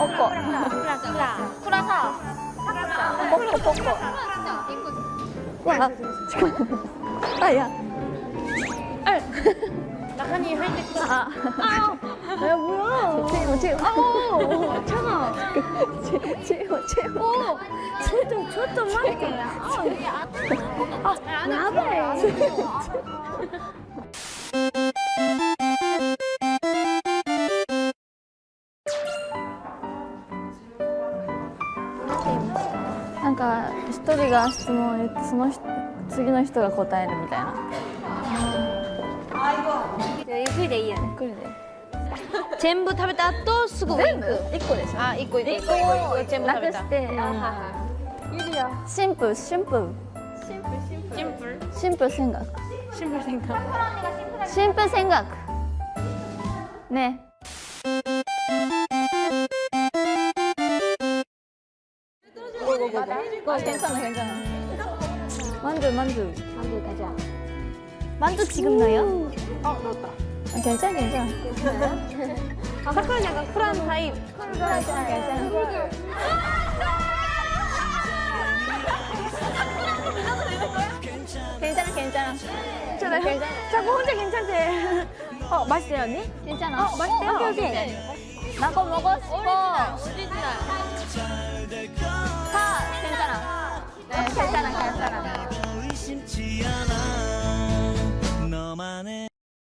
포코. 프라사. 포코, 포코. 와, 잠깐만. 아, 야. 나한이 할때 아, 아. 야, 뭐야. 어, 차가. 최- 최고, 최고. 오, 저도 저도 맞게. 아, 나be. なんか一人が質問を言ってその人次の人が答えるみたいな。ゆっくりでいいよね。これで。全部食べた後すぐウインク。一個でしょ？あ、一個一個一一個全部食べた。して。シンプルシンプルシンプル。シンプル戦学シンプル戦艦。シンプル戦学ね 고 괜찮아 괜찮아 만두 만두 만두 가자. 만두 지금 넣어요? 어, 넣었다. 아, 괜찮아 괜찮아 아, 사쿠라는 약간 쿨한 타입. 괜찮아 괜찮아 괜찮아 괜찮아 괜찮아요? 괜찮아 자꾸 혼자 괜찮대. 어, 맛있어요, 언니? 괜찮아 어, 맛있대요? 오케이, 오케이. 나거 먹고 싶어 오리지널. 다 괜찮아